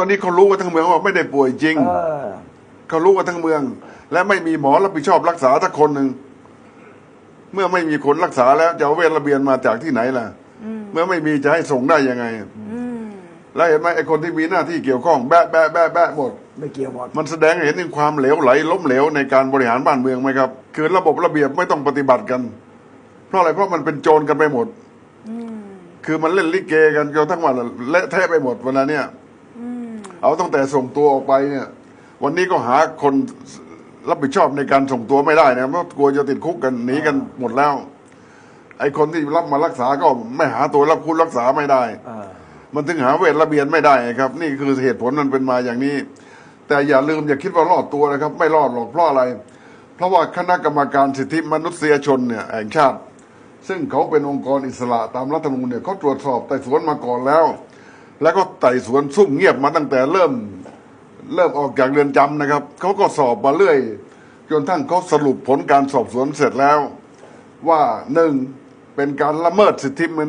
ตอนนี้เขารู้กันทั้งเมืองว่าไม่ได้ป่วยจริง เออ เขารู้กันทั้งเมือง และไม่มีหมอรับผิดชอบรักษาสักคนหนึ่งเมื่อไม่มีคนรักษาแล้วจะเอาเวรระเบียนมาจากที่ไหนล่ะ เมื่อไม่มีจะให้ส่งได้ยังไง อืมแล้วเห็นไหมไอ้คนที่มีหน้าที่เกี่ยวข้องแบะแบะแบะแบะหมด ไม่เกี่ยวหมดมันแสดงให้เห็นถึงความเหลวไหลล้มเหลวในการบริหารบ้านเมืองไหมครับ คือระบบระเบียบไม่ต้องปฏิบัติกัน เพราะอะไรเพราะมันเป็นโจรกันไปหมดอืมคือมันเล่นลิเกกันจนทั้งวันเละเทะไปหมดเวลาเนี้ยอืม เอาตั้งแต่ส่งตัวออกไปเนี่ย วันนี้ก็หาคนรับผิดชอบในการส่งตัวไม่ได้นะเพราะกลัวจะติดคุกกันหนีกันหมดแล้ว ไอ้คนที่รับมารักษาก็ไม่หาตัวรับคุณรักษาไม่ได้เออมันถึงหาเวรระเบียนไม่ได้ครับ นี่คือเหตุผลมันเป็นมาอย่างนี้ แต่อย่าลืมอย่าคิดว่ารอดตัวนะครับ ไม่รอดหรอกเพราะอะไร เพราะว่าคณะกรรมการสิทธิมนุษยชนเนี่ยแห่งชาติ ซึ่งเขาเป็นองค์กรอิสระตามรัฐธรรมนูญเนี่ยเขาตรวจสอบไต่สวนมาก่อนแล้ว แล้วก็ไต่สวนซุ่มเงียบมาตั้งแต่เริ่มเริ่มออกจากเรือนจำนะครับเขาก็สอบมาเรื่อยจนทั้งเขาสรุปผลการสอบสวนเสร็จแล้ว ว่าหนึ่งเป็นการละเมิดสิทธิมนุษ